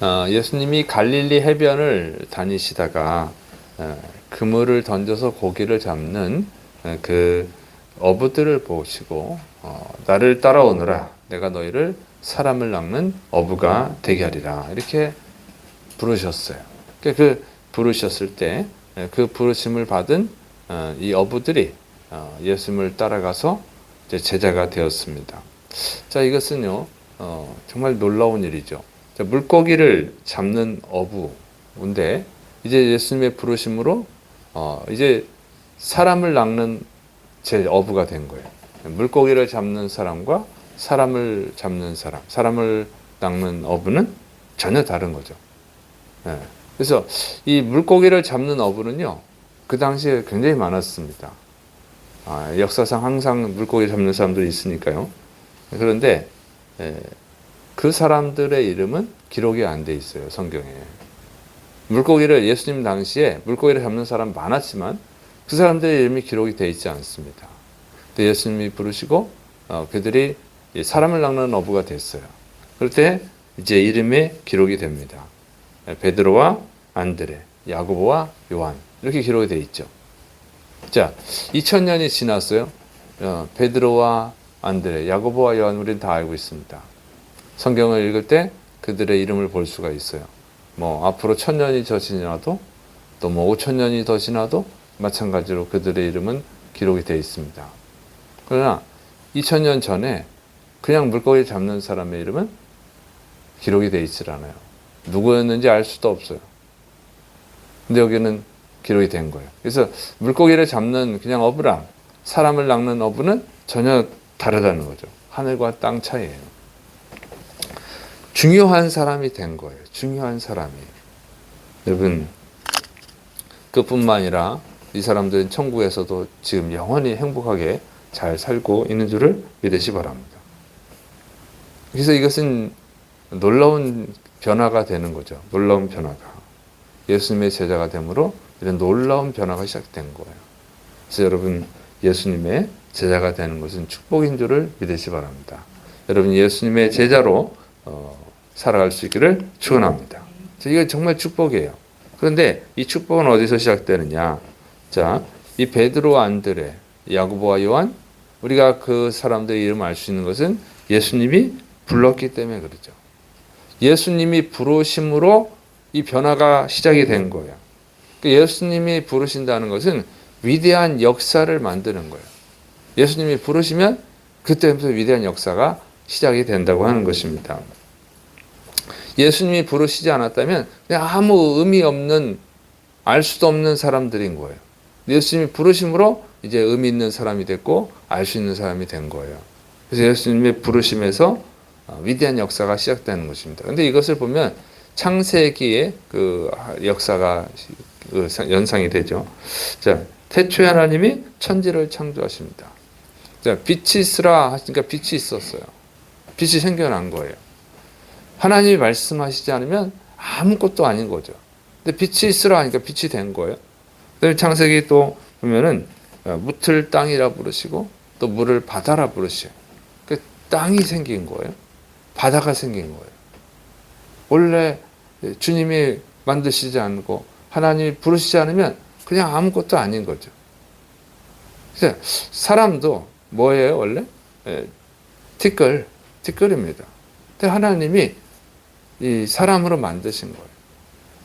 어, 예수님이 갈릴리 해변을 다니시다가 어, 그물을 던져서 고기를 잡는 어, 그 어부들을 보시고 어, 나를 따라오너라 내가 너희를 사람을 낚는 어부가 되게 하리라 이렇게 부르셨어요. 그, 그 부르셨을 때 그 부르심을 받은 어, 이 어부들이 어, 예수님을 따라가서 제자가 되었습니다. 자 이것은요 어, 정말 놀라운 일이죠. 자, 물고기를 잡는 어부인데 이제 예수님의 부르심으로 어, 이제 사람을 낚는 제 어부가 된 거예요. 물고기를 잡는 사람과 사람을 잡는 사람, 사람을 낚는 어부는 전혀 다른 거죠. 예. 그래서 이 물고기를 잡는 어부는요, 그 당시에 굉장히 많았습니다. 아, 역사상 항상 물고기 잡는 사람들이 있으니까요. 그런데 예, 그 사람들의 이름은 기록이 안 돼 있어요, 성경에. 물고기를 예수님 당시에 물고기를 잡는 사람 많았지만 그 사람들의 이름이 기록이 돼 있지 않습니다. 근데 예수님이 부르시고 어, 그들이 이 사람을 낚는 어부가 됐어요. 그럴 때 이제 이름에 기록이 됩니다. 베드로와 안드레, 야고보와 요한 이렇게 기록이 돼 있죠. 자, 2000년이 지났어요. 어, 베드로와 안드레, 야고보와 요한 우리는 다 알고 있습니다. 성경을 읽을 때 그들의 이름을 볼 수가 있어요. 뭐 앞으로 천 년이 더 지나도 또 뭐 오천 년이 더 지나도 마찬가지로 그들의 이름은 기록이 되어 있습니다. 그러나 2000년 전에 그냥 물고기 잡는 사람의 이름은 기록이 되어 있질 않아요. 누구였는지 알 수도 없어요. 근데 여기는 기록이 된 거예요. 그래서 물고기를 잡는 그냥 어부랑 사람을 낚는 어부는 전혀 다르다는 거죠. 하늘과 땅 차이예요. 중요한 사람이 된 거예요. 중요한 사람이. 여러분, 그뿐만 아니라 이 사람들은 천국에서도 지금 영원히 행복하게 잘 살고 있는 줄을 믿으시 바랍니다. 그래서 이것은 놀라운 변화가 되는 거죠. 놀라운 변화가. 예수님의 제자가 되므로 이런 놀라운 변화가 시작된 거예요. 그래서 여러분, 예수님의 제자가 되는 것은 축복인 줄을 믿으시 바랍니다. 여러분, 예수님의 제자로 어, 살아갈 수 있기를 축원합니다. 이거 정말 축복이에요. 그런데 이 축복은 어디서 시작되느냐? 자, 이 베드로, 안드레, 야고보와 요한 우리가 그 사람들의 이름을 알수 있는 것은 예수님이 불렀기 때문에 그렇죠. 예수님이 부르심으로 이 변화가 시작이 된 거예요. 그 예수님이 부르신다는 것은 위대한 역사를 만드는 거예요. 예수님이 부르시면 그때부터 위대한 역사가 시작이 된다고 하는 것입니다. 예수님이 부르시지 않았다면 그냥 아무 의미 없는 알 수도 없는 사람들인 거예요. 예수님이 부르심으로 이제 의미 있는 사람이 됐고 알 수 있는 사람이 된 거예요. 그래서 예수님의 부르심에서 어, 위대한 역사가 시작되는 것입니다. 근데 이것을 보면 창세기의 그 역사가 그 연상이 되죠. 자, 태초에 하나님이 천지를 창조하십니다. 자, 빛이 있으라 하시니까 빛이 있었어요. 빛이 생겨난 거예요. 하나님이 말씀하시지 않으면 아무것도 아닌 거죠. 근데 빛이 있으라 하니까 빛이 된 거예요. 창세기 또 보면은 어, 무틀 땅이라 부르시고 또 물을 바다라 부르시요. 그 땅이 생긴 거예요. 바다가 생긴 거예요. 원래 주님이 만드시지 않고 하나님이 부르시지 않으면 그냥 아무것도 아닌 거죠. 사람도 뭐예요, 원래? 예, 티끌, 티끌입니다. 근데 하나님이 이 사람으로 만드신 거예요.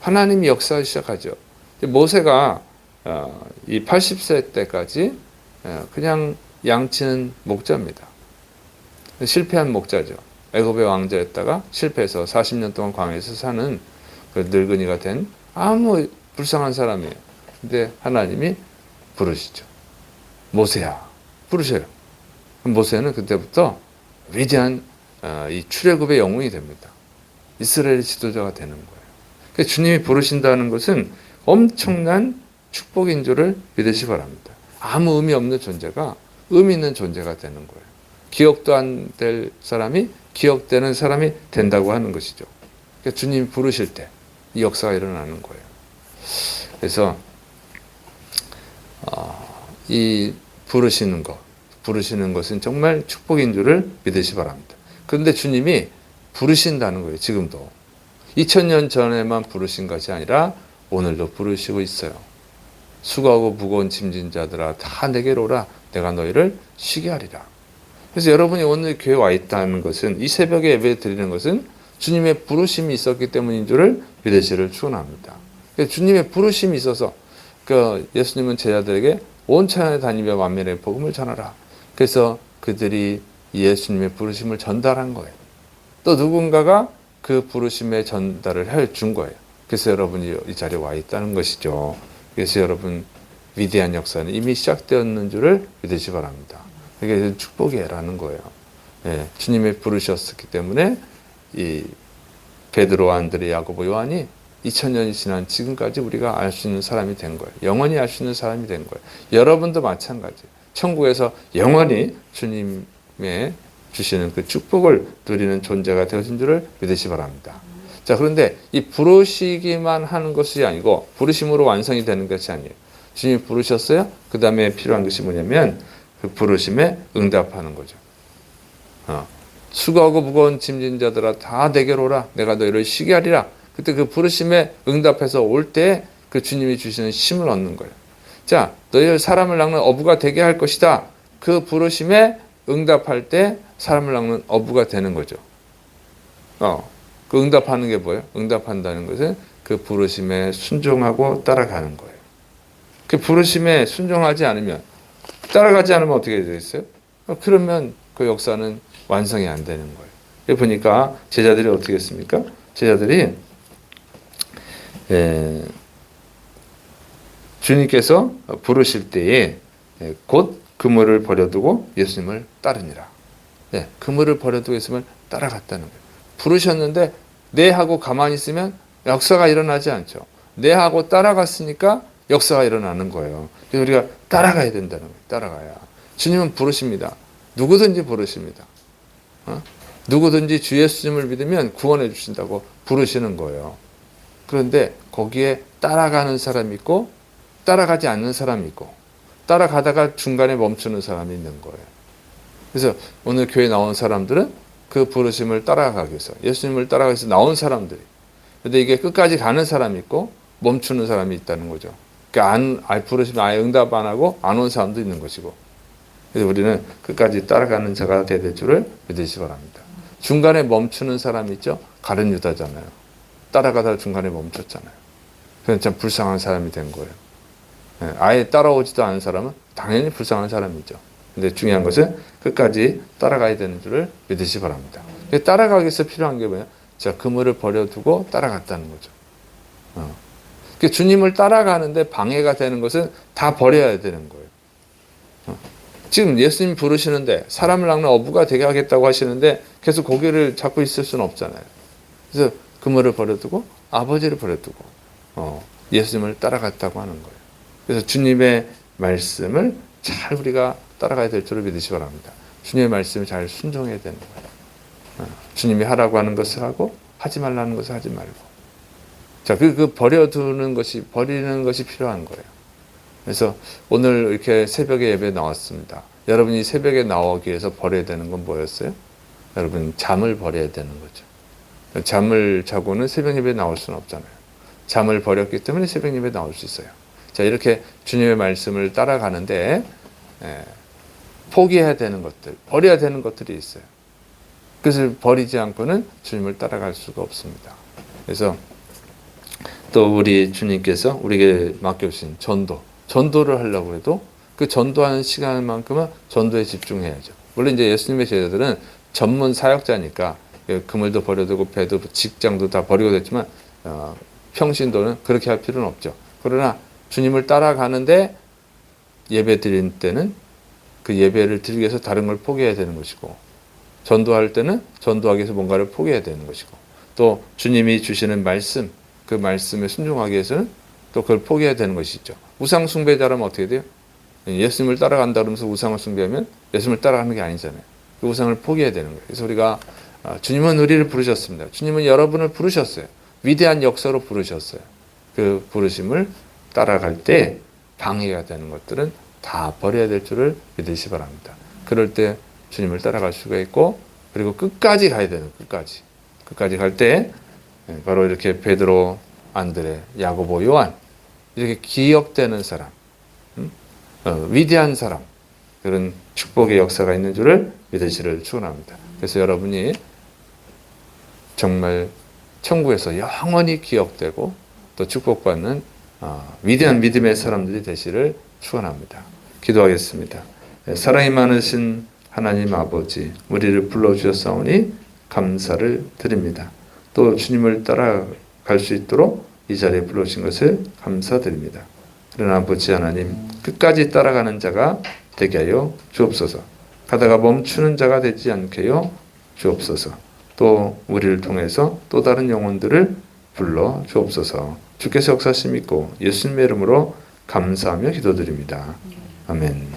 하나님이 역사를 시작하죠. 모세가 어, 이 80세 때까지 어, 그냥 양치는 목자입니다. 실패한 목자죠. 애굽의 왕자였다가 실패해서 40년 동안 광야에서 사는 그 늙은이가 된 아무 불쌍한 사람이에요. 근데 하나님이 부르시죠. 모세야 부르셔요. 모세는 그때부터 위대한 어, 이 출애굽의 영웅이 됩니다. 이스라엘의 지도자가 되는 거예요. 그러니까 주님이 부르신다는 것은 엄청난 축복인 줄을 믿으시 바랍니다. 아무 의미 없는 존재가 의미 있는 존재가 되는 거예요. 기억도 안 될 사람이 기억되는 사람이 된다고 하는 것이죠. 그러니까 주님이 부르실 때 이 역사가 일어나는 거예요. 그래서 어, 이 부르시는 것, 부르시는 것은 정말 축복인 줄을 믿으시 바랍니다. 그런데 주님이 부르신다는 거예요. 지금도. 2000년 전에만 부르신 것이 아니라 오늘도 부르시고 있어요. 수고하고 무거운 짐진 자들아 다 내게로 오라 내가 너희를 쉬게 하리라. 그래서 여러분이 오늘 교회 와 있다는 것은 이 새벽에 예배 드리는 것은 주님의 부르심이 있었기 때문인 줄을 믿으시를 축원합니다. 그래서 주님의 부르심이 있어서 그 예수님은 제자들에게 온 천하에 다니며 만민의 복음을 전하라. 그래서 그들이 예수님의 부르심을 전달한 거예요. 또 누군가가 그 부르심의 전달을 해 준 거예요. 그래서 여러분이 이 자리에 와 있다는 것이죠. 그래서 여러분 위대한 역사는 이미 시작되었는 줄을 믿으시 바랍니다. 이게 축복이라는 거예요. 예, 주님이 부르셨기 때문에 이 베드로, 안드레, 야고보, 요한이 2000년이 지난 지금까지 우리가 알 수 있는 사람이 된 거예요. 영원히 알 수 있는 사람이 된 거예요. 여러분도 마찬가지. 천국에서 영원히 주님의 주시는 그 축복을 누리는 존재가 되어진 줄을 믿으시 바랍니다. 자, 그런데 이 부르시기만 하는 것이 아니고 부르심으로 완성이 되는 것이 아니에요. 주님이 부르셨어요? 그 다음에 필요한 것이 뭐냐면 그 부르심에 응답하는 거죠. 어. 수고하고 무거운 짐진 자들아 다 내게로 오라 내가 너희를 쉬게 하리라 그때 그 부르심에 응답해서 올 때 그 주님이 주시는 힘을 얻는 거예요 자 너희를 사람을 낚는 어부가 되게 할 것이다 그 부르심에 응답할 때 사람을 낚는 어부가 되는 거죠 어, 그 응답하는 게 뭐예요? 응답한다는 것은 그 부르심에 순종하고 따라가는 거예요 그 부르심에 순종하지 않으면 따라가지 않으면 어떻게 되겠어요? 어, 그러면 그 역사는 완성이 안 되는 거예요. 여기 보니까 제자들이 어떻게 했습니까? 제자들이 에, 주님께서 부르실 때에 에, 곧 그물을 버려두고 예수님을 따르니라. 네, 그물을 버려두고 예수님을 따라갔다는 거예요. 부르셨는데 네 하고 가만히 있으면 역사가 일어나지 않죠. 네 하고 따라갔으니까 역사가 일어나는 거예요. 그래서 우리가 따라가야 된다는 거예요. 따라가야. 주님은 부르십니다. 누구든지 부르십니다. 어? 누구든지 주 예수님을 믿으면 구원해 주신다고 부르시는 거예요. 그런데 거기에 따라가는 사람이 있고 따라가지 않는 사람이 있고 따라가다가 중간에 멈추는 사람이 있는 거예요. 그래서 오늘 교회 나온 사람들은 그 부르심을 따라가기 위해서 예수님을 따라가기 위해서 나온 사람들이 근데 이게 끝까지 가는 사람이 있고 멈추는 사람이 있다는 거죠. 그러니까 안, 아예 부르시면 아예 응답 안 하고 안 온 사람도 있는 것이고 그래서 우리는 끝까지 따라가는 자가 되야 될 줄을 믿으시 기 바랍니다. 중간에 멈추는 사람이 있죠? 가른 유다잖아요. 따라가다가 중간에 멈췄잖아요. 그건 참 불쌍한 사람이 된 거예요. 예, 아예 따라오지도 않은 사람은 당연히 불쌍한 사람이죠. 근데 중요한 것은 끝까지 따라가야 되는 줄을 믿으시 기 바랍니다. 따라가기 위해서 필요한 게 뭐냐? 자, 그물을 버려두고 따라갔다는 거죠. 어. 그 주님을 따라가는데 방해가 되는 것은 다 버려야 되는 거예요. 어. 지금 예수님 부르시는데 사람을 낚는 어부가 되게 하겠다고 하시는데 계속 고개를 잡고 있을 수는 없잖아요. 그래서 그물을 버려두고 아버지를 버려두고 어, 예수님을 따라갔다고 하는 거예요. 그래서 주님의 말씀을 잘 우리가 따라가야 될 줄을 믿으시 기 바랍니다. 주님의 말씀을 잘 순종해야 되는 거예요. 어, 주님이 하라고 하는 것을 하고 하지 말라는 것을 하지 말고 자, 그, 그 버려두는 것이, 버리는 것이 필요한 거예요. 그래서 오늘 이렇게 새벽에 예배 나왔습니다. 여러분이 새벽에 나오기 위해서 버려야 되는 건 뭐였어요? 여러분, 잠을 버려야 되는 거죠. 잠을 자고는 새벽 예배 나올 수는 없잖아요. 잠을 버렸기 때문에 새벽 예배 나올 수 있어요. 자, 이렇게 주님의 말씀을 따라가는데, 예, 포기해야 되는 것들, 버려야 되는 것들이 있어요. 그것을 버리지 않고는 주님을 따라갈 수가 없습니다. 그래서 또 우리 주님께서 우리에게 맡겨주신 전도, 전도를 하려고 해도 그 전도하는 시간만큼은 전도에 집중해야죠. 물론 이제 예수님의 제자들은 전문 사역자니까 그물도 버려두고 배도 직장도 다 버리고 됐지만 어, 평신도는 그렇게 할 필요는 없죠. 그러나 주님을 따라가는데 예배 드릴 때는 그 예배를 드리기 위해서 다른 걸 포기해야 되는 것이고 전도할 때는 전도하기 위해서 뭔가를 포기해야 되는 것이고 또 주님이 주시는 말씀 그 말씀에 순종하기 위해서는 또 그걸 포기해야 되는 것이죠. 우상 숭배자라면 어떻게 돼요? 예수님을 따라간다 그러면서 우상을 숭배하면 예수님을 따라가는 게 아니잖아요. 그 우상을 포기해야 되는 거예요. 그래서 우리가 아, 주님은 우리를 부르셨습니다. 주님은 여러분을 부르셨어요. 위대한 역사로 부르셨어요. 그 부르심을 따라갈 때 방해가 되는 것들은 다 버려야 될 줄을 믿으시 바랍니다. 그럴 때 주님을 따라갈 수가 있고 그리고 끝까지 가야 되는 끝까지 끝까지 갈때 예, 바로 이렇게 베드로, 안드레, 야고보, 요한 이렇게 기억되는 사람, 음? 어, 위대한 사람 그런 축복의 역사가 있는 줄을 믿으시를 축원합니다. 그래서 여러분이 정말 천국에서 영원히 기억되고 또 축복받는 어, 위대한 믿음의 사람들이 되시를 축원합니다. 기도하겠습니다. 네, 사랑이 많으신 하나님 아버지, 우리를 불러 주셨사오니 감사를 드립니다. 또 주님을 따라갈 수 있도록 이 자리에 불러주신 것을 감사드립니다. 그러나 아버지 하나님 끝까지 따라가는 자가 되게 하여 주옵소서. 가다가 멈추는 자가 되지 않게 하여 주옵소서. 또 우리를 통해서 또 다른 영혼들을 불러 주옵소서. 주께서 역사심 있고 예수님의 이름으로 감사하며 기도드립니다. 아멘.